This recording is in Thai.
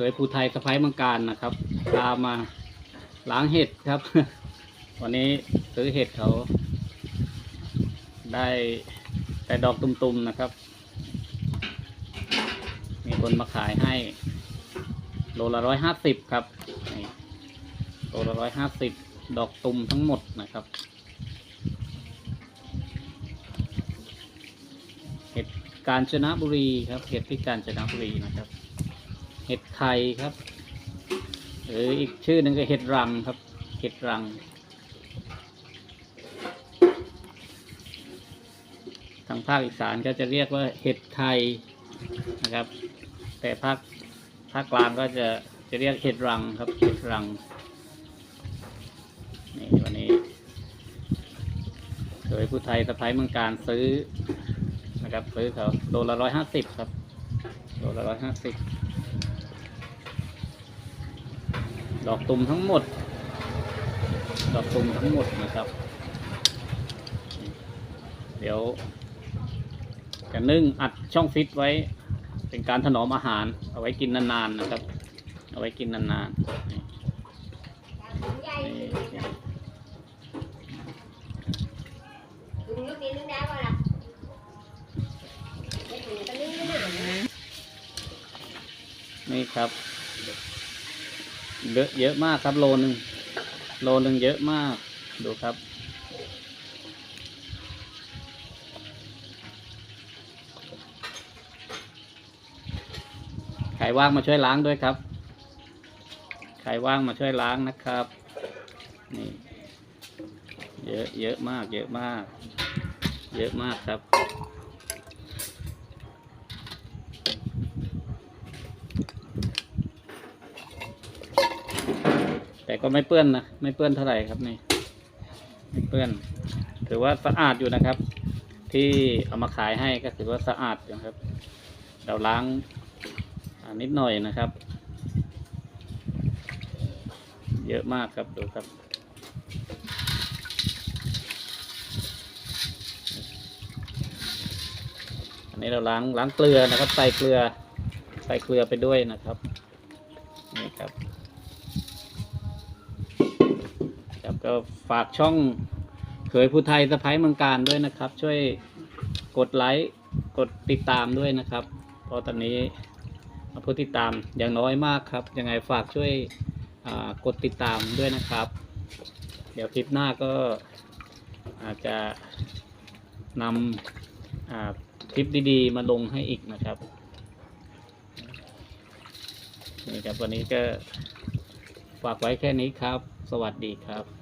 เคยภูไทยสะพ้ายมืองการนะครับพามาล้างเห็ดครับ วันนี้ซื้อเห็ดเขาได้แต่ดอกตุ่มๆนะครับ มีคนมาขายให้ โลละร้อยห้าสิบครับโลละร้อยห้าสิบดอกตุ่มทั้งหมดนะครับ เห็ดกาญจนบุรีครับ เห็ดที่กาญจนบุรีนะครับ เห็ดไข่ครับ หรืออีกชื่อหนึ่งก็เห็ดรังครับ เห็ดรัง ทางภาคอีสานก็จะเรียกว่าเห็ดไทยนะครับ แต่ภาคภาคกลางก็จะจะเรียกเห็ดรังครับ เห็ดรัง นี่วันนี้เคยผู้ไทยสะพ้ายเมืองการซื้อนะครับซื้อเขาโลละร้อยห้าสิบครับโลละร้อยห้าสิบ ดอกตุ่มทั้งหมด ดอกตุ่มทั้งหมดนะครับ เดี๋ยวจะนึ่งอัดช่องฟิตไว้ เป็นการถนอมอาหาร เอาไว้กินนานๆนะครับ เอาไว้กินนานๆนี่นี่ Dùng nước đi nước đá coi là Cái thằng ta nước nước nào นี่ครับ เยอะเยอะมากครับโลนึงโลนึงเยอะมาก ดูครับใครว่างมาช่วยล้างด้วยครับใครว่างมาช่วยล้างนะครับ นี่ เยอะเยอะมาก เยอะมาก เยอะมากครับ แต่ก็ไม่เปื้อนนะไม่เปื้อนเท่าไหร่ครับนี่ไม่เปื้อนถือว่าสะอาดอยู่นะครับ ที่เอามาขายให้ก็ถือว่าสะอาดอยู่ครับเราล้างนิดหน่อยนะครับ เยอะมากครับดูครับอันนี้เราล้างล้างเกลือนะครับ ใส่เกลือใส่เกลือไปด้วยนะครับนี่ครับ ก็ฝากช่องเคยผู้ไทยสะพ้ายเมืองการด้วยนะครับ ช่วยกดไลค์กดติดตามด้วยนะครับเพราะตอนนี้ผู้ติดตามอย่างน้อยมากครับ ยังไงฝากช่วยกดติดตามด้วยนะครับ เดี๋ยวคลิปหน้าก็อาจจะนำคลิปดีๆ มาลงให้อีกนะครับนี่ครับวันนี้ก็ฝากไว้แค่นี้ครับ สวัสดีครับ